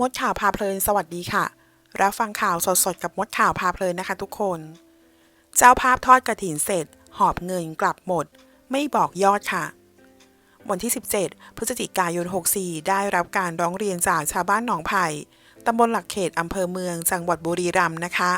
มดข่าวพาเพลินสวัสดีค่ะ รับฟังข่าวสดๆกับมดข่าวพาเพลินนะคะทุกคน เจ้าภาพทอดกระถินเสร็จ หอบเงินกลับหมด ไม่บอกยอดค่ะ วันที่ 17 พฤศจิกายน 64 ได้รับการร้องเรียนจากชาวบ้านหนองไผ่ตำบลหลักเขตอำเภอเมืองจังหวัดบุรีรัมย์นะคะ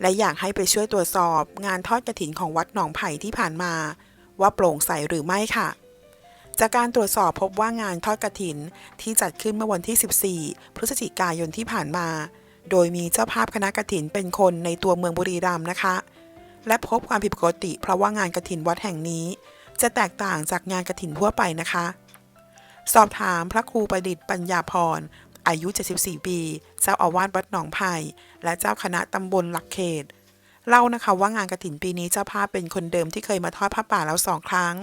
และอยากให้ไปช่วยตรวจสอบงานทอดกระถินของวัดหนองไผ่ที่ผ่านมา ว่าโปร่งใสหรือไม่ค่ะ จากการตรวจสอบพบว่างานทอดกระถินที่จัดขึ้นเมื่อวันที่ 14 พฤศจิกายนที่ผ่านมา โดยมีเจ้าภาพคณะกระถินเป็นคนในตัวเมืองบุรีรัมย์นะคะ และพบความผิดปกติ เพราะว่างานกระถินวัดแห่งนี้ จะแตกต่างจากงานกระถินทั่วไปนะคะ สอบถามพระครูประดิษฐ์ปัญญาพรอายุ 74 ปี เจ้าอาวาสวัดหนองไผ่และเจ้าคณะตำบลหลักเขต เล่านะคะว่างานกระถินปีนี้เจ้าภาพเป็นคนเดิมที่เคยมาทอดผ้าป่าแล้วสองครั้ง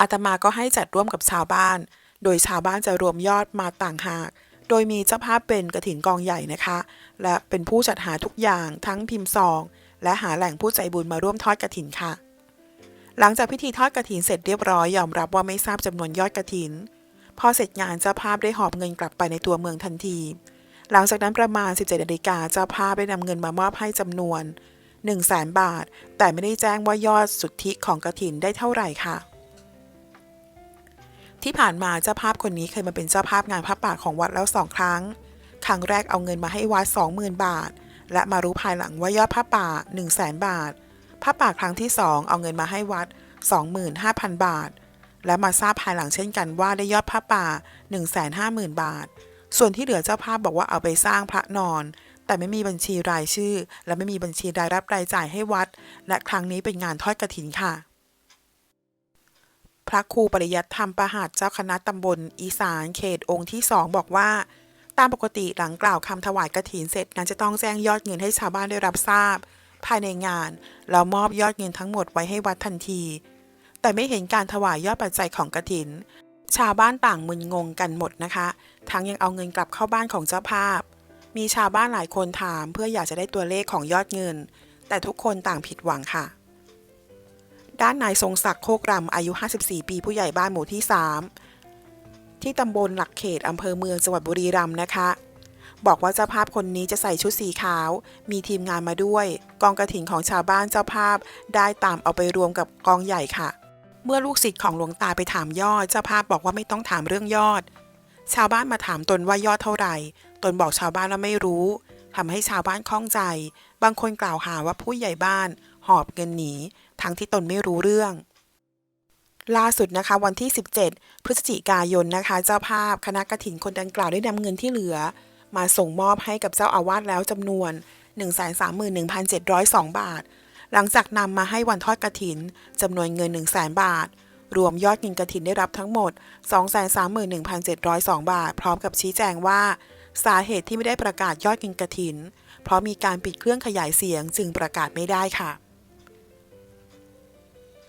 อาตมาก็ให้จัดร่วมกับชาวบ้าน โดยชาวบ้านจะรวมยอดมาต่างหาก โดยมีเจ้าภาพเป็นกระถินกองใหญ่นะคะ และเป็นผู้จัดหาทุกอย่างทั้งพิมพ์ซอง และหาแหล่งผู้ใจบุญมาร่วมทอดกระถินค่ะ หลังจากพิธีทอดกระถินเสร็จเรียบร้อยยอมรับว่าไม่ทราบจำนวนยอดกระถิน พอเสร็จงานเจ้าภาพได้หอบเงินกลับไปในตัวเมืองทันที หลังจากนั้นประมาณ 17นาฬิกาเจ้าภาพได้นำเงินมามอบให้จำนวน 1 0 0 0 0แบาท แต่ไม่ได้แจ้งว่ายอดสุทธิของกระถินได้เท่าไหร่ค่ะ ที่ผ่านมาเจ้าภาพคนนี้เคยมาเป็นเจ้าภาพงานพระป่าของวัดแล้วสองครั้ง ครั้งแรกเอาเงินมาให้วัด20,000 บาท และมารู้ภายหลังว่ายอดพระป่า 1 0 0 0 0แบาท พระป่าครั้งที่ 2 เอาเงินมาให้วัด 25,000 บาท และมาทราบภายหลังเช่นกันว่าได้ยอดพระป่า 150,000 บาท ส่วนที่เหลือเจ้าภาพบอกว่าเอาไปสร้างพระนอน แต่ไม่มีบัญชีรายชื่อ และไม่มีบัญชีรายรับรายจ่ายให้วัด และครั้งนี้เป็นงานทอดกระถินค่ะ พระครูปริยัติธรรมประหัตเจ้าคณะตำบล อีสานเขตองค์ที่สองบอกว่า ตามปกติหลังกล่าวคำถวายกระถินเสร็จนั้นจะต้องแจ้งยอดเงินให้ชาวบ้านได้รับทราบ ภายในงานแล้วมอบยอดเงินทั้งหมดไว้ให้วัดทันที แต่ไม่เห็นการถวายยอดปัจจัยของกระถิน ชาวบ้านต่างมึนงงกันหมดนะคะ ทั้งยังเอาเงินกลับเข้าบ้านของเจ้าภาพ มีชาวบ้านหลายคนถามเพื่ออยากจะได้ตัวเลขของยอดเงิน แต่ทุกคนต่างผิดหวังค่ะ ด้านนายทรงศักดิ์โคกรำอายุ 54 ปีผู้ใหญ่บ้านหมู่ที่ 3 ที่ตำบลหลักเขตอำเภอเมืองจังหวัดบุรีรัมย์นะคะ บอกว่าเจ้าภาพคนนี้จะใส่ชุดสีขาว มีทีมงานมาด้วย กองกระถิ่นของชาวบ้านเจ้าภาพ ได้ตามเอาไปรวมกับกองใหญ่ค่ะ เมื่อลูกศิษย์ของหลวงตาไปถามยอด เจ้าภาพบอกว่าไม่ต้องถามเรื่องยอด ชาวบ้านมาถามตนว่ายอดเท่าไหร่ ตนบอกชาวบ้านว่าไม่รู้ทำให้ชาวบ้านข้องใจ บางคนกล่าวหาว่าผู้ใหญ่บ้าน หอบเงินหนี ทั้งที่ตนไม่รู้เรื่อง ล่าสุดนะคะ วันที่ 17 พฤศจิกายนนะคะ เจ้าภาพคณะกฐินคนดังกล่าวได้นำเงินที่เหลือ มาส่งมอบให้กับเจ้าอาวาสแล้วจำนวน 131,702 บาท หลังจากนำมาให้วันทอดกระถินจำนวนเงิน 1 0 0 0 0 0 บาทรวมยอดเงินกระถินได้รับทั้งหมด 231,702 บาท พร้อมกับชี้แจงว่า สาเหตุที่ไม่ได้ประกาศยอดเงินกระถิน เพราะมีการปิดเครื่องขยายเสียงจึงประกาศไม่ได้ค่ะ